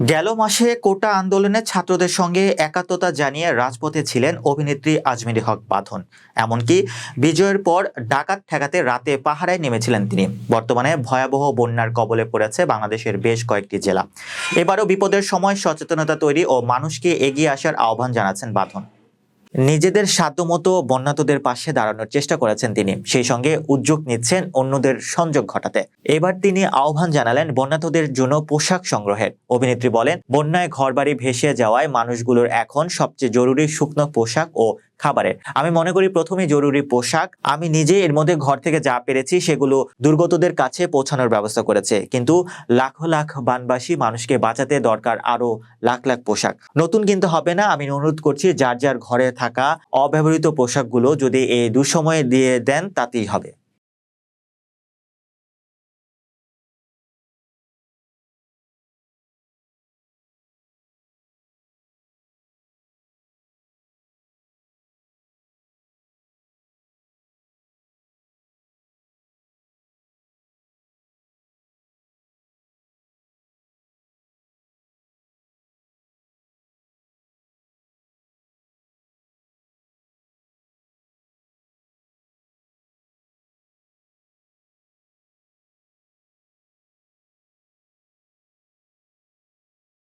গেল মাসে কোটা আন্দোলনে ছাত্রদের সঙ্গে একাত্মতা জানিয়ে রাজপথে ছিলেন অভিনেত্রী আজমিরি হক বাঁধন। এমনকি বিজয়ের পর ডাকাত ঠেকাতে রাতে পাহারায় নেমেছিলেন তিনি। বর্তমানে ভয়াবহ বন্যার কবলে পড়েছে বাংলাদেশের বেশ কয়েকটি জেলা। এবারও বিপদের সময় সচেতনতা তৈরি ও মানুষকে এগিয়ে আসার আহ্বান জানাচ্ছেন বাঁধন। নিজেদের সাধ্যমতো বন্যাতদের পাশে দাঁড়ানোর চেষ্টা করেছেন তিনি। সেই সঙ্গে উদ্যোগ নিচ্ছেন অন্যদের সংযোগ ঘটাতে। এবার তিনি আহ্বান জানালেন বন্যাতদের জন্য পোশাক সংগ্রহের। অভিনেত্রী বলেন, বন্যায় ঘরবাড়ি ভেসে যাওয়ায় মানুষগুলোর এখন সবচেয়ে জরুরি শুকনো পোশাক ও খাবারের। আমি মনে করি প্রথমে জরুরি পোশাক। আমি নিজে এর মধ্যে ঘর থেকে যা পেরেছি সেগুলো দুর্গতদের কাছে পৌঁছানোর ব্যবস্থা করেছে। কিন্তু লাখ লাখ বানবাসী মানুষকে বাঁচাতে দরকার আরও লাখ লাখ পোশাক। নতুন কিন্তু হবে না। আমি অনুরোধ করছি, যার যার ঘরে থাকা অব্যবহৃত পোশাকগুলো যদি এই দুঃসময়ে দিয়ে দেন, তাতেই হবে।